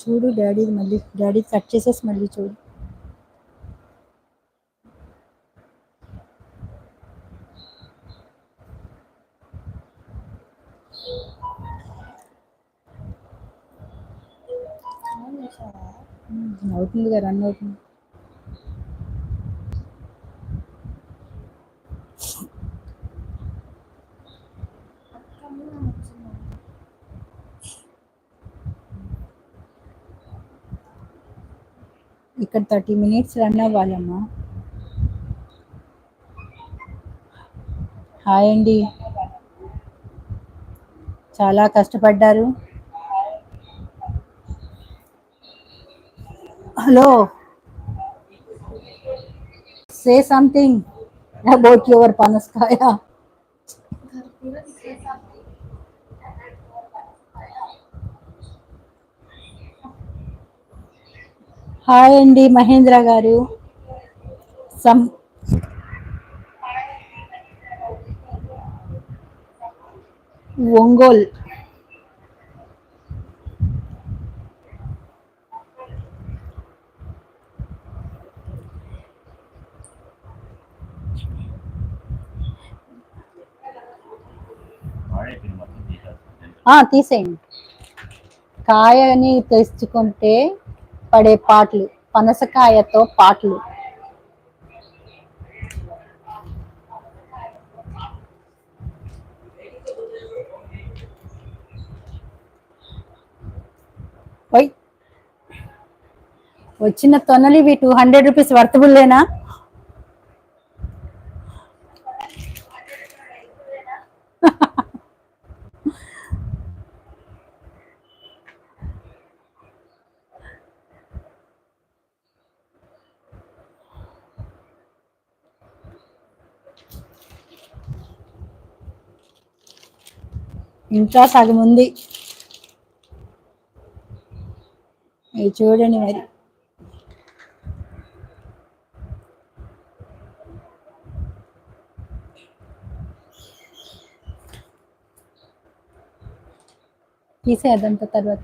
చూడు డాడీ మళ్ళీ daddy cut చేసేసి మళ్ళీ చూడు. ఉమ్, అవుతుందిగా రన్ అవుతుంది. ఇక్కడ థర్టీ మినిట్స్ రన్ అవ్వాలమ్మా. హాయ్ అండి. చాలా కష్టపడ్డారు. Hello. Say something about your పనస్కాయ hi అండి మహేంద్ర గారు. సం ఒంగోల్. ఆ, తీసేయండి. కాయని తెచ్చుకుంటే పడే పాటలు పనసకాయతో పాటలు. వచ్చిన తొనలివి టూ హండ్రెడ్ రూపీస్ వర్తబుల్లేనా? ఇంకా సగం ఉంది. ఇది చూడండి మరి. తీసే అదంతా తర్వాత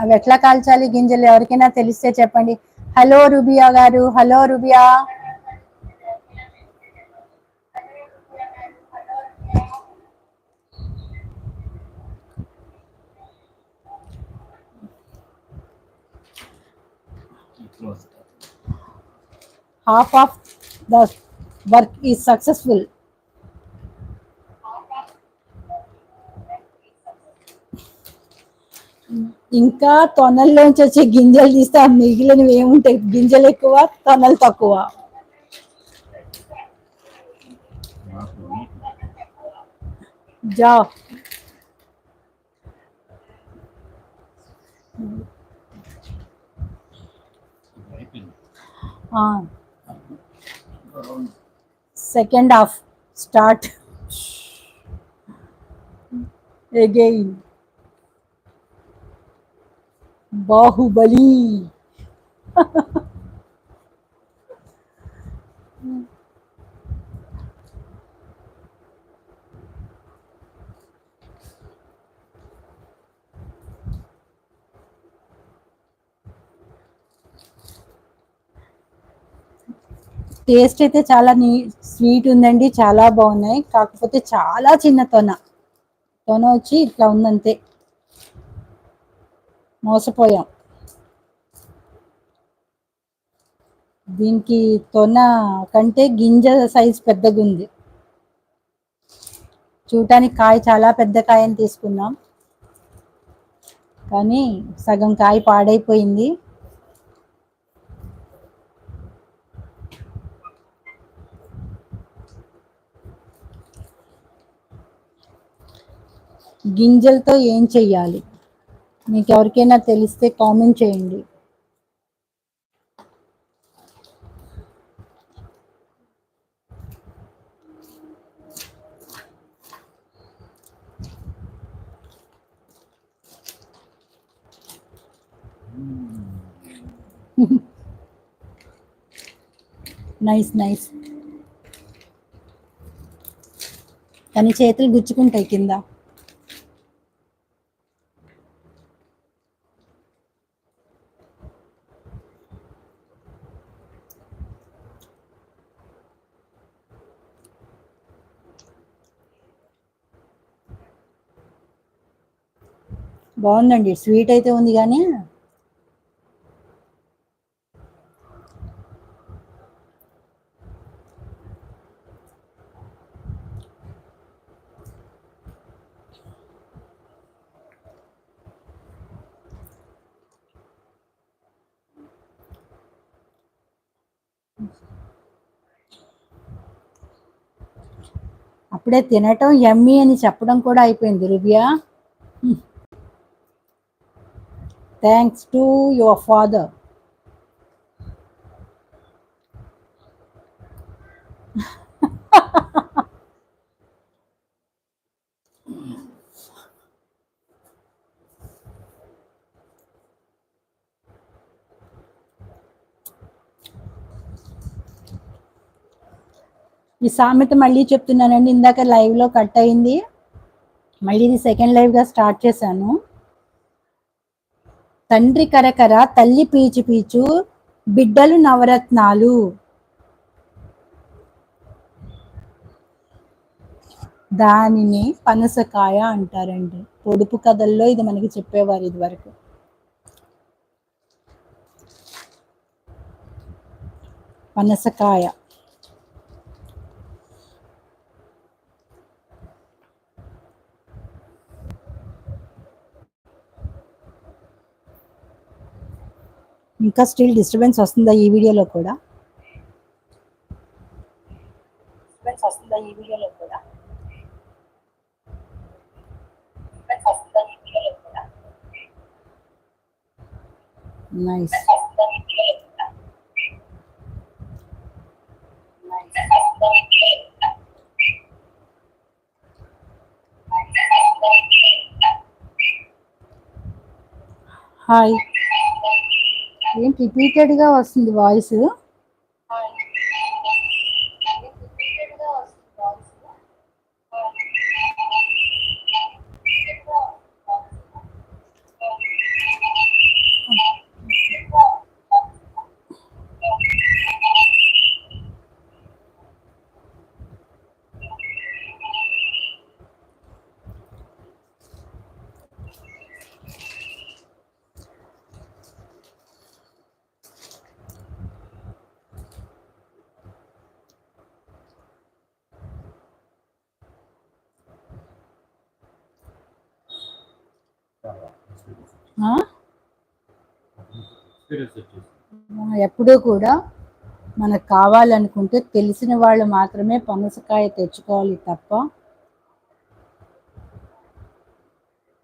అవి ఎట్లా కాల్చాలి గింజలు ఎవరికైనా తెలిస్తే చెప్పండి. Hello Rubiya garu hello Rubiya. Half of the work is successful ఇంకా తొనల్లోంచి వచ్చే గింజలు తీస్తే ఆ మిగిలినవి ఏముంటాయి? గింజలు ఎక్కువ తొనలు తక్కువ. జా second half start again Baahubali taste అయితే చాలా నీ స్వీట్ ఉందండి చాలా బాగున్నాయి. కాకపోతే చాలా చిన్న తొన. తొన వచ్చి ఇట్లా ఉందంతే. మోసపోయాం. దీనికి తొన కంటే గింజ సైజ్ పెద్దగా ఉంది. చూడటానికి కాయ చాలా పెద్ద కాయని తీసుకున్నాం. కానీ సగం కాయ పాడైపోయింది. గింజలతో ఏం చెయ్యాలి? మీకు ఎవరికైనా తెలిస్తే కామెంట్ చేయండి. Nice nice. కానీ చేతులు గుచ్చుకుంటాయి కింద. బాగుందండి. స్వీట్ అయితే ఉంది కానీ. అప్పుడే తినటం ఎమ్మి అని చెప్పడం కూడా అయిపోయింది Rubiya. Thanks to your father ఈ సామెత మళ్ళీ చెప్తున్నానండి ఇందాక లైవ్లో లో కట్ అయింది. మళ్ళీ ఇది సెకండ్ లైవ్గా స్టార్ట్ చేశాను. తండ్రి కరకర తల్లి పీచు పీచు బిడ్డలు నవరత్నాలు. దానిని పనసకాయ అంటారండి. పొడుపు కథల్లో ఇది మనకి చెప్పేవారు ఇది వరకు పనసకాయ. ఇంకా స్టిల్ డిస్టర్బెన్స్ వస్తుందా ఈ వీడియోలో కూడా? డిస్టర్బెన్స్ వస్తుందా ఈ వీడియోలో కూడా? నైస్ హాయ్ ఏంటి రిపీటెడ్గా వస్తుంది వాయిస్ ఎప్పుడూ కూడా మనకు కావాలనుకుంటే తెలిసిన వాళ్ళు మాత్రమే పనసకాయ తెచ్చుకోవాలి తప్ప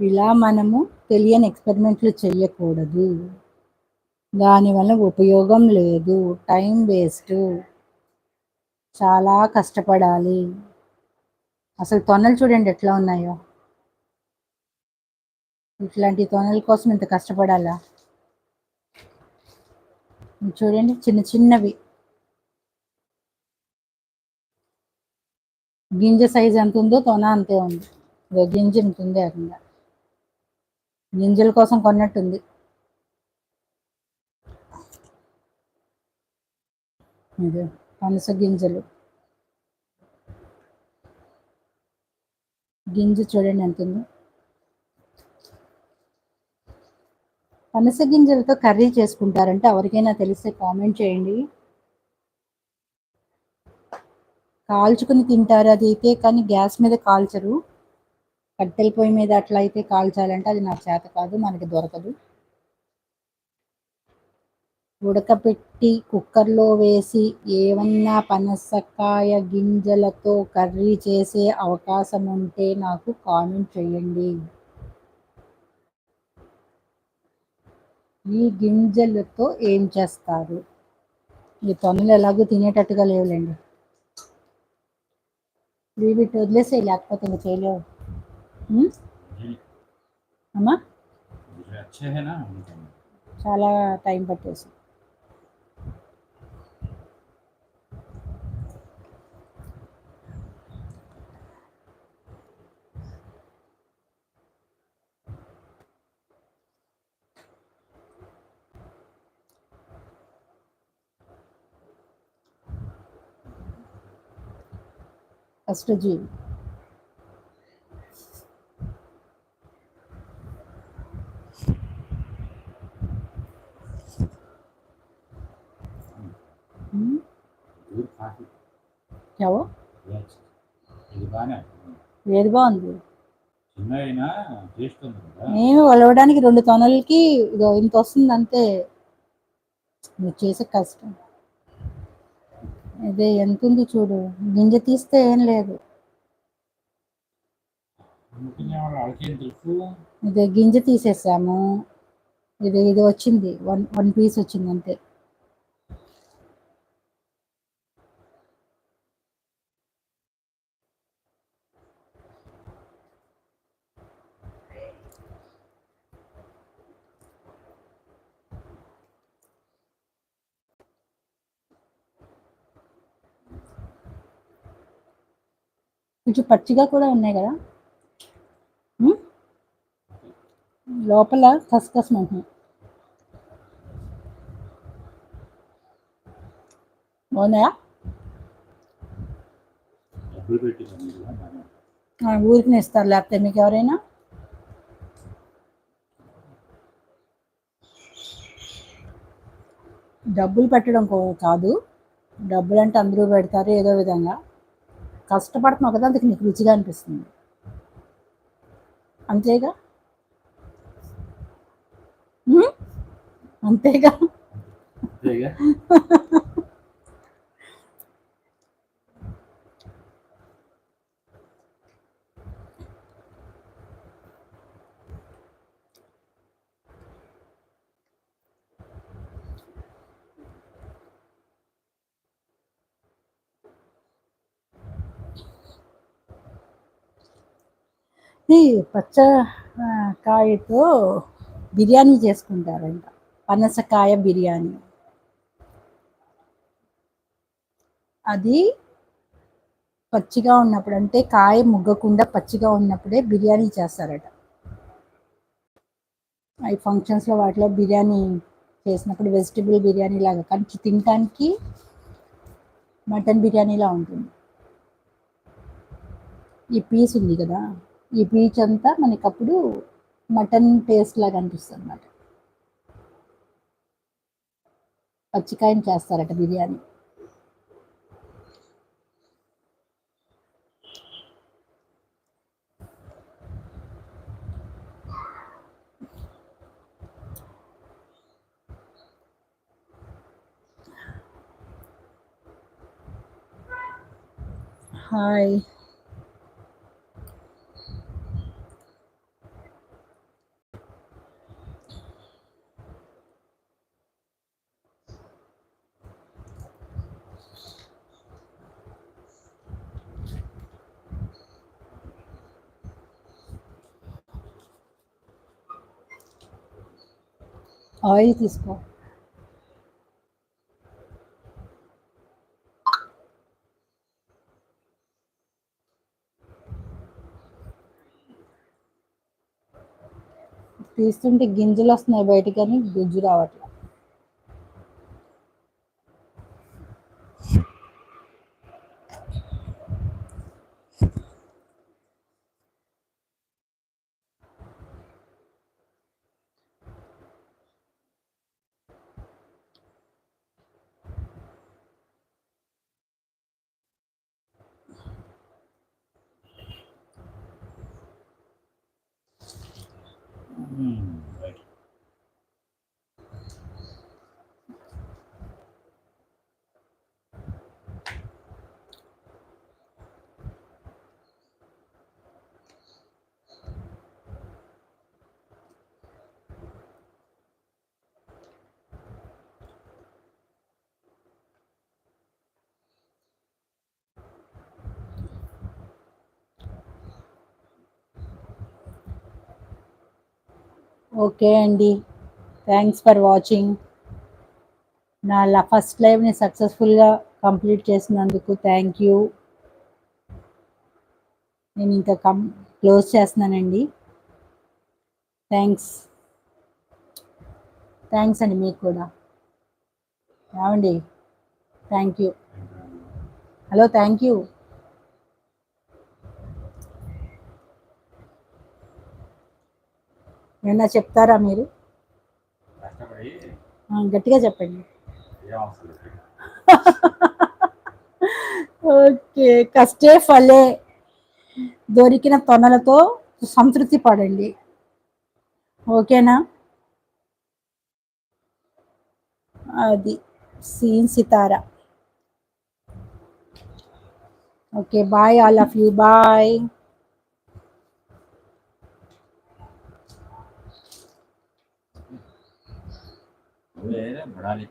ఇలా మనము తెలియని ఎక్స్పెరిమెంట్లు చేయకూడదు దానివల్ల ఉపయోగం లేదు టైం వేస్ట్ చాలా కష్టపడాలి. అసలు తొనలు చూడండి ఎట్లా ఉన్నాయో. ఇట్లాంటి తొనల కోసం ఇంత కష్టపడాలా? చూడండి చిన్న చిన్నవి. గింజ సైజ్ ఎంత ఉందో తొన అంతే ఉంది. ఇదో గింజ ఇంత ఉంది అక్కడ గింజల కోసం కొన్నట్టుంది. ఇది పనస గింజలు. గింజ చూడండి ఎంత ఉందో. పనస గింజలతో కర్రీ చేసుకుంటారంటే ఎవరికైనా తెలిస్తే కామెంట్ చేయండి. కాల్చుకుని తింటారు అది అయితే కానీ గ్యాస్ మీద కాల్చరు. కట్టెల పొయ్యి మీద అట్లా అయితే కాల్చాలంటే అది నాకు చేత కాదు మనకి దొరకదు. ఉడకపెట్టి కుక్కర్లో వేసి ఏమన్నా పనసకాయ గింజలతో కర్రీ చేసే అవకాశం ఉంటే నాకు కామెంట్ చేయండి. ఈ గింజలతో ఏం చేస్తారు? ఈ పనులు ఎలాగో తినేటట్టుగా లేవులేండి. వీటి వదిలేసే లేకపోతే ఇంకా చేయలేవు. అమ్మా? చాలా టైం పట్టేసి అష్టజీవి. ఏది బాగుంది? నేను వలవడానికి రెండు తొనలకి ఇదో ఇంత వస్తుంది అంతే నువ్వు చేసే కష్టం. ఇదే ఎంత ఉంది చూడు. గింజ తీస్తే ఏం లేదు. ఇదే గింజ తీసేసాము. ఇది ఇది వచ్చింది. వన్ వన్ పీస్ వచ్చింది అంతే కొంచెం పచ్చిగా కూడా ఉన్నాయి కదా? లోపల కసకసమంటున్నాయి బాగున్నాయా? ఊరికి ఇస్తారు లేకపోతే మీకు ఎవరైనా? డబ్బులు పెట్టడం కో- కాదు. డబ్బులు అంటే అందరూ పెడతారు ఏదో విధంగా. కష్టపడుతున్నావు కదా అందుకు నీకు రుచిగా అనిపిస్తుంది. అంతేగా? అంతేగా? అంతేగా పచ్చ కాయతో బిర్యానీ చేసుకుంటారంట. పనసకాయ బిర్యానీ. అది పచ్చిగా ఉన్నప్పుడు అంటే కాయ ముగ్గకుండా పచ్చిగా ఉన్నప్పుడే బిర్యానీ చేస్తారట. ఈ ఫంక్షన్స్లో వాటిలో బిర్యానీ చేసినప్పుడు వెజిటబుల్ బిర్యానీ లాగా కానీ తినటానికి మటన్ బిర్యానీలా ఉంటుంది. ఈ పీస్ ఉంది కదా. ఈ పీచ్ అంతా మనకి అప్పుడు మటన్ టేస్ట్ లాగా అనిపిస్తుంది అన్నమాట పచ్చికాయని చేస్తారట బిర్యానీ. హాయ్ ఆయిల్ తీసుకో. తీస్తుంటే గింజలు వస్తున్నాయి బయట కానీ గుజ్జు రావట్లేదు Mm, right. ఓకే అండి. థ్యాంక్స్ ఫర్ వాచింగ్ నా ఫస్ట్ లైవ్ని సక్సెస్ఫుల్గా కంప్లీట్ చేసినందుకు థ్యాంక్ యూ నేను ఇంకా కం క్లోజ్ చేస్తున్నానండి. థ్యాంక్స్ థ్యాంక్స్ అండి మీకు కూడా. ఏమండి? Thank you hello thank you ఏమన్నా చెప్తారా మీరు? గట్టిగా చెప్పండి. ఓకే కష్టే ఫలే. దొరికిన తొనలతో సంతృప్తి పడండి. ఓకేనా? అది scene Sitara. Okay bye all of you bye. temporária